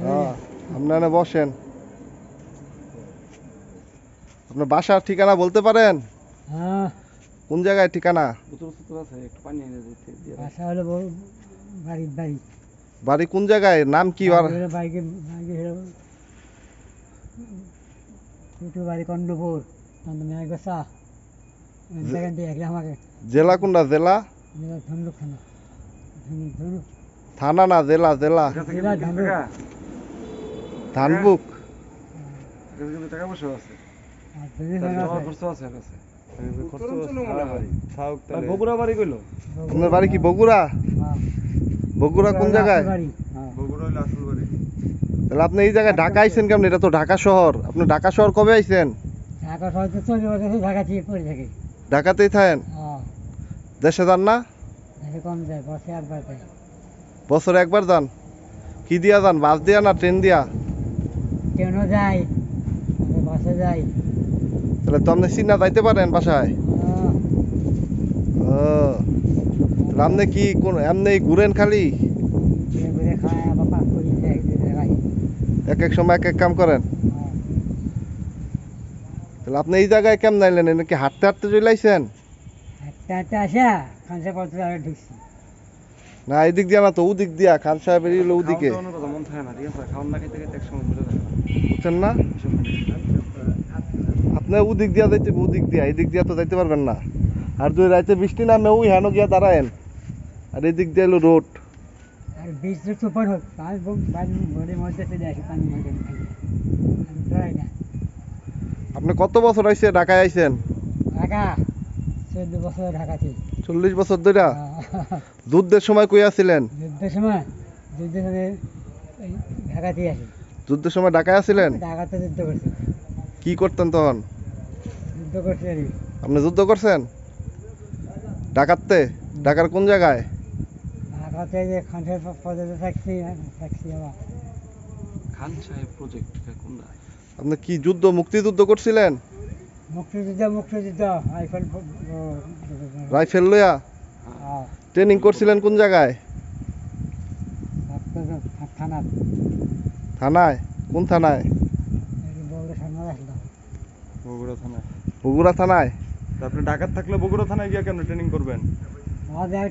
হ্যাঁ আপনারা বসেন। আপনার বাসার ঠিকানা বলতে পারেন? হ্যাঁ। কোন জায়গায় ঠিকানা? বাসা হলো বাড়ি বাড়ি। বাড়ি কোন জায়গায়? নাম কি বাইকে বাইকে বাড়ি কন্ডপুর জেলা কোনটা? জেলা? থানা। না জেলা জেলা। ধানবো। টাকা ধানবুক টাকা টাকা পয়সা আছে। বগুড়া বাড়ি কইলো? আপনার বাড়ি কি বগুড়া? হ্যাঁ। বগুড়া কোন জায়গায়? হ্যাঁ। বগুড়া হইল আসল বাড়ি। তাহলে আপনি এই জায়গায় ঢাকা আইছেন কেমন? এটা তো ঢাকা শহর। আপনি ঢাকা শহর কবে আইছেন? ঢাকা শহর তো চলে বছর ঢাকা থেকে পড়ে থাকে ঢাকাতেই থাকেন? হ্যাঁ। দেশে যান না? ঢাকা কম যায় বসে একবার বছরে একবার যান? কি দিয়া যান? বাস দিয়া না ট্রেন দিয়া? যায় তারপরে বাসে যায়। তাহলে তো আপনি যাইতে পারেন বাসায়? হ্যাঁ। ও আপনি কি কোন এমনি ঘুরেন খালি? এক এক সময় এক এক কাম করেন? হ্যাঁ। তাহলে আপনি এই জায়গায় কেমন আইলেন? নাকি হাঁটতে হাঁটতে চলে আইছেন? হাঁটতে হাঁটতে আসা পত্র ঢুকছি। না এদিক দিয়া না তো ওদিক দিয়া খান সাহেবের হলো ওদিকে। মন থাকে না ঠিক আছে? খাওয়ান না খাইতে খাইতে এক সময় ঘুরে বুঝছেন না? আপনি ওদিক দিয়া যাইতে ওদিক দিয়া এদিক দিয়া তো যাইতে পারবেন না। আর যদি রাইতে বৃষ্টি নামে ওই হেন গিয়া দাঁড়ায়েন। আর এদিক দিয়ে হলো রোড। আর বীজ তো সুপার হোক পাঁচ বুক ঘরের মধ্যে চলে আসি পানির মধ্যে খালি আমি ডরাই না। আপনি কত বছর হয়েছে ঢাকায় আইছেন? ঢাকা চোদ্দ বছর ঢাকা ছিল চল্লিশ বছর ধরে হ্যাঁ। যুদ্ধের সময় কই আছিলেন? যুদ্ধের সময় যুদ্ধের সময় এই ঢাকাতেই আসি যুদ্ধের সময় ঢাকায় আছিলেন? ঢাকাতে যুদ্ধ করছি। কি করতেন তখন? যুদ্ধ করছি আর আপনি যুদ্ধ করছেন? ঢাকাতে? ঢাকার কোন জায়গায়? ঢাকাতে যে খানসের পদে থাকছি থাকছি আবার। খান সাহেব প্রজেক্ট কোনটা? আপনি কি যুদ্ধ মুক্তিযুদ্ধ করছিলেন? মুক্তিযুদ্ধ মুক্তিযুদ্ধ আইফেল রাইফেল লইয়া? ট্রেনিং করছিলেন কোন জায়গায়? থানা থানায়। কোন থানায়? বগুড়া থানায় বগুড়া থানায়। আপনি ঢাকার থাকলে বগুড়া থানায় গিয়ে কেন ট্রেনিং করবেন?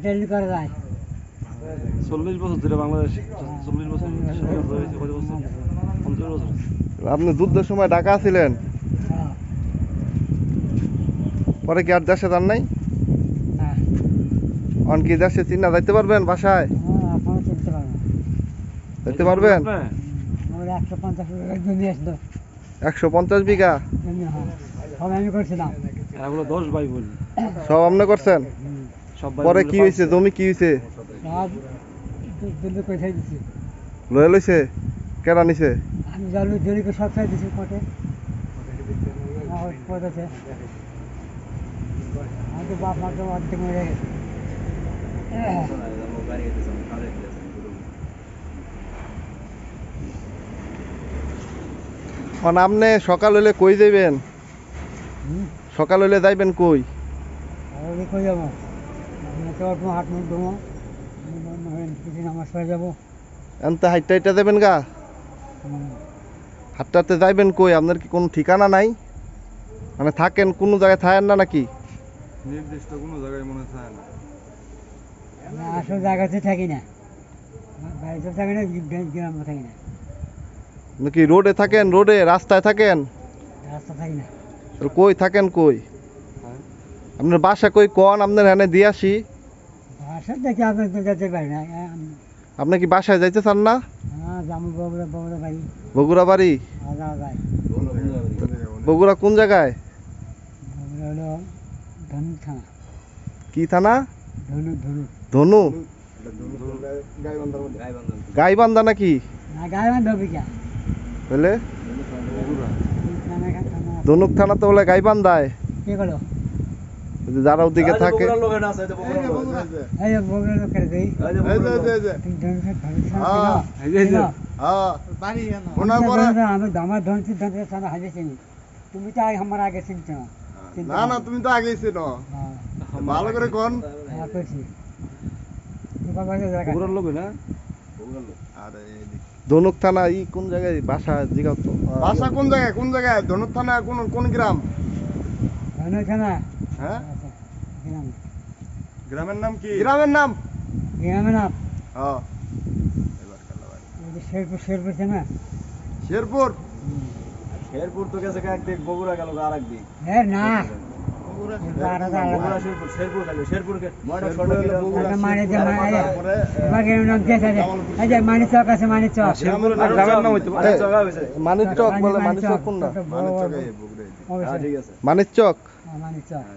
ট্রেনিং করা যায়। চল্লিশ বছর ধরে বাংলাদেশ চল্লিশ বছর আপনি যুদ্ধের সময় ঢাকা ছিলেন হ্যাঁ, পরে কি আর দেশে যান নাই? না। অন কি দেশে চিন্না যাইতে পারবেন বাসায়? হ্যাঁ যাইতে পারবেন? একশো পঞ্চাশ বিঘা সব আমি করছিলাম। এগুলো দশ ভাই বলি সব আপনি করছেন? পরে কি হয়েছে? জমি কি হয়েছে? লয়ে লইছে? কেডা নিছে? আমি জল জলিকে সব খাই দিছি কোটে পদ আছে। আমি তো বাপ মাকে অর্ধেক মেরে গেছে। মানে আপনি সকাল হইলে কই যাইবেন? সকাল হইলে যাইবেন কই? কই যাব? হাট মুখ দেবো নামাজ পড়ে যাব। এনতে হাইটা হাইটা যাবেন গা। হাটটাতে যাইবেন কই? আপনার কি কোনো ঠিকানা নাই? মানে থাকেন কোনো জায়গায় থাকেন না নাকি? নির্দিষ্ট কোনো জায়গায় মনে থাকে না। আমি আসল জায়গাতে থাকি না। বাড়িতে থাকি না গ্রামে থাকি না। নাকি রোডে থাকেন? রোডে? রাস্তায় থাকেন? রাস্তা থাকি না। কই থাকেন কই? হ্যাঁ। আপনার বাসা কই? কন? আপনার এখানে দিয়ে আসি বাসা দেখে আপনি তো যেতে পারি না। আপনি কি বাসায় যাইতে চান না? হ্যাঁ বাড়ি। বগুড়া কোন জায়গায়? থানা। কি থানা? ধনুক ধনুক ধনু? গাইবান্ধা নাকি? না ধনুক থানা তো বলে গাইবান্ধায়। কে করল যারা ওদিকে থাকে তুমি আমার থানা হাজে তো আগে আমার আগে চিনছো। না না না তুমি তো আগেই ছিল। ভালো করে কোন। হ্যাঁ না? আরে ধনুক থানা ই কোন জায়গায়? বাসা জিগাও তো। বাসা কোন জায়গায়? কোন জায়গায়? ধনুক থানা কোন কোন গ্রাম? হ্যাঁ? গ্রামের নাম কি? গ্রামের নাম? গ্রামে না হ্যাঁ শেরপুর শেরপুর শেরপুর? শেরপুর তো গেছে একদিক বগুড়া গেল আর একদিক এ না গ্রামের নাম হ্যাঁ হ্যাঁ,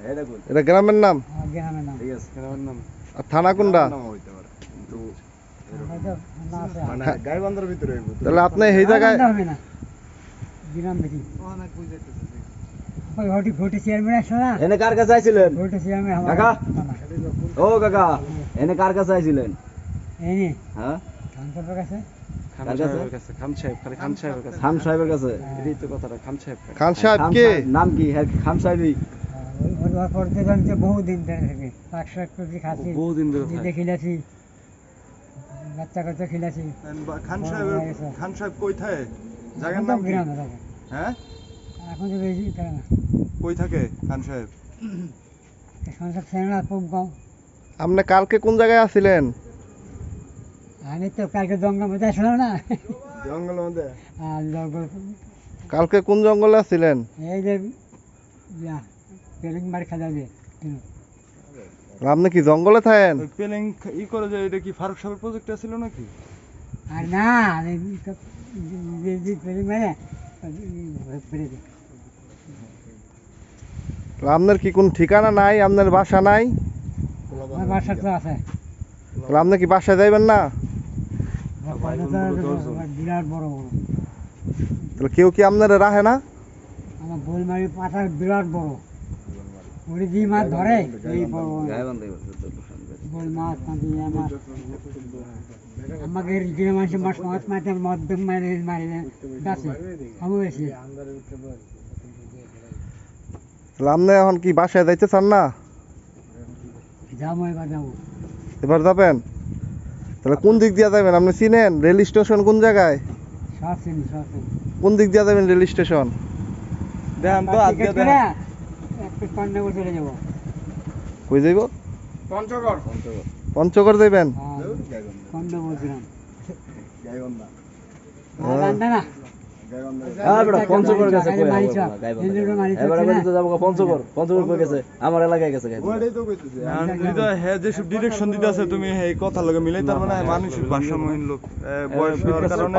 হ্যাঁ, এটা গ্রামের আর থানা কোনটা? নাম হইতে পারে। কিন্তু হয়তো না আছে। মানে তাহলে আপনি এই জায়গায় আলাদা হবে না। গ্রাম বেশি ওই হটি ভোটে চেয়ারম্যান আসলো না? এনে কার কাছে আইছিলেন? ভোটে চেয়ারম্যান কাকা? ও কাকা এনে কার কাছে আইছিলেন? এই হ্যাঁ? ধান চাপের কাছে? খান সাহেব খালি খান সাহেবের কাছে। খান সাহেবের কাছে? এটাই তো কথাটা খান সাহেব খান সাহেব কে? নাম কি? হ্যাঁ খান সাহেবই। হ্যাঁ, বহুদিন ধরে থাকি। খাচ্ছি। বহুদিন ধরে বাচ্চা কাচ্চা খেলেছি। খান সাহেব হয়ে। খান সাহেব কই থাকে? জায়গার নাম কি? গ্রামে থাকে। হ্যাঁ? এখন তো বেশি থাকে না। কই থাকে খান সাহেব? সংসার ছেড়ে না খুব কম আপনি কালকে কোন জায়গায় আছিলেন? আমি তো কালকে জঙ্গল মধ্যে আসলাম না। জঙ্গলের মধ্যে? আর জঙ্গল কালকে কোন জঙ্গলে আছিলেন? এই যে পেলিং মারি খাজা দিয়ে। আপনি কি জঙ্গলে থাকেন? পেলিং ই করে যে এটা কি ফারুক সাহেবের প্রজেক্ট ছিল নাকি? আর না আপনার কি কোন ঠিকানা নাই? আপনার বাসা নাই? বাসা তো আছে। আপনি কি বাসায় যাইবেন না? বিরাট বড় বড়। তাহলে কেউ কি আপনারা রাখে না? আমার বোলমারি পাতা বিরাট বড়। ওরে যে মাছ ধরে এই বড় বড়। মাছ মাছ। আমাকে গ্রামে মানুষের মাছ মাছ মারতে মধ্যম মারি মারি গাছে আমি বেশি তাহলে আপনি এখন কি বাসায় যাইতে চান না? যাব এবার যাব। এবার যাবেন? তাহলে কোন দিক দিয়ে যাবেন? আপনি চিনেন? রেল স্টেশন কোন জায়গায়? সব চিনি সব চিনি। কোন দিক দিয়ে যাবেন রেল স্টেশন? দেখান তো আজকে দেখান। একটু চলে যাব। কই যাইব? পঞ্চগড় পঞ্চগড়। যাইবেন হ্যাঁ। হ্যাঁ বেটা পঞ্চগড় গেছে আগে কই মারিচ, আবার গায়বান্ধা হিন্দুরা মারিচ এবারে আছে না? বলতে যাব পঞ্চগড় পঞ্চগড় কই গেছে? আমার এলাকায় গেছে গায়বান্ধা। ওইটাই তো কইতেছে। হ্যাঁ যেসব ডিরেকশন দিতে আছে তুমি এই কথা লগে মিলাই তার মানে মানুষ ভাষামহীন লোক বয়স কারণে।